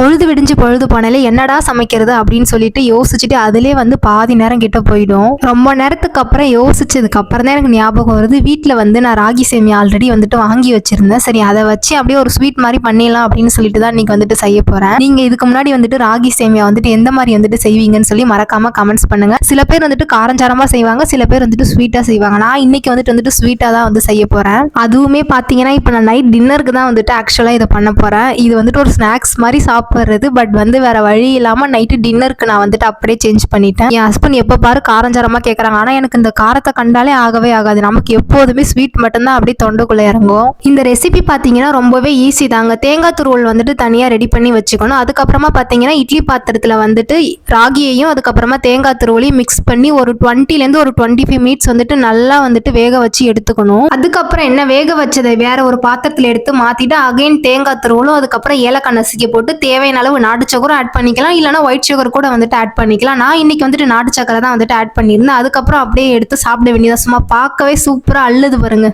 பொழுது விடிஞ்சு பொழுது போனாலே என்னடா சமைக்கிறது அப்படின்னு சொல்லிட்டு யோசிச்சுட்டு அதிலே வந்து பாதி நேரம் கிட்ட போயிடும். ரொம்ப நேரத்துக்கு அப்புறம் யோசிச்சதுக்கு அப்புறம் தான் எனக்கு ஞாபகம் வருது. வீட்டில் வந்து நான் ராகி சேமியா ஆல்ரெடி வந்துட்டு வாங்கி வச்சிருந்தேன். சரி அதை வச்சு அப்படியே ஒரு ஸ்வீட் மாதிரி பண்ணிடலாம் அப்படின்னு சொல்லிட்டு தான் இன்னைக்கு வந்துட்டு செய்ய போறேன். நீங்க இதுக்கு முன்னாடி வந்துட்டு ராகி சேமியா வந்துட்டு எந்த மாதிரி வந்துட்டு செய்வீங்கன்னு சொல்லி மறக்காம கமெண்ட்ஸ் பண்ணுங்க. சில பேர் வந்துட்டு காரஞ்சாரமா செய்வாங்க சில பேர் வந்துட்டு ஸ்வீட்டா செய்வாங்க. நான் இன்னைக்கு வந்துட்டு வந்துட்டு ஸ்வீட்டா தான் வந்து செய்ய போறேன். அதுவுமே பாத்தீங்கன்னா இப்போ நான் நைட் டின்னருக்கு தான் வந்துட்டு ஆக்சுவலா இதை பண்ண போறேன். இது வந்துட்டு ஒரு ஸ்நாக்ஸ் மாதிரி சாப்பிட்றது பட் வந்து வேற வழி இல்லாம நைட்டு டின்னருக்கு நான் வந்துட்டு அப்படியே சேஞ்ச் பண்ணிட்டேன். என் ஹஸ்பண்ட் எப்போ பாரு காரஞ்சாரமா கேட்கறாங்க ஆனா எனக்கு இந்த காரத்தை கண்டாலே ஆகவே ஆகாது. நமக்கு எப்போதுமே ஸ்வீட் மட்டும்தான் அப்படியே தொண்டைக்குள்ள இறங்கும். இந்த ரெசிபி பாத்தீங்கன்னா ரொம்பவே ஈஸி தாங்க. தேங்காய் துருவல் வந்துட்டு தனியா ரெடி பண்ணி வச்சுக்கணும். அதுக்கப்புறமா பாத்தீங்கன்னா இட்லி பாத்திரத்துல வந்துட்டு ராகியையும் அதுக்கப்புறமா தேங்காய் துருவலையும் மிக்ஸ் பண்ணி ஒரு 20 ல இருந்து ஒரு டுவெண்ட்டி ஃபைவ் மினிட்ஸ் வந்துட்டு நல்லா வந்துட்டு வேக வச்சு எடுத்துக்கணும். அதுக்கப்புறம் என்ன வேக வச்சதை வேற ஒரு பாத்திரத்துல எடுத்து மாத்திட்டு அகைன் தேங்காய் துருவலும் அதுக்கப்புறம் ஏலக்காய் நசுக்கி போட்டு தேவை தேவையான அளவு நாட்டு சக்கரம் ஆட் பண்ணிக்கலாம். இல்லைனா ஒயிட் சுகர் கூட வந்துட்டு ஆட் பண்ணிக்கலாம். நான் இன்னைக்கு வந்துட்டு நாட்டு சக்கரை தான் வந்துட்டு ஆட் பண்ணியிருந்தேன். அதுக்கப்புறம் அப்படியே எடுத்து சாப்பிட வேண்டியதா சும்மா பார்க்கவே சூப்பராக அள்ளுது பாருங்க.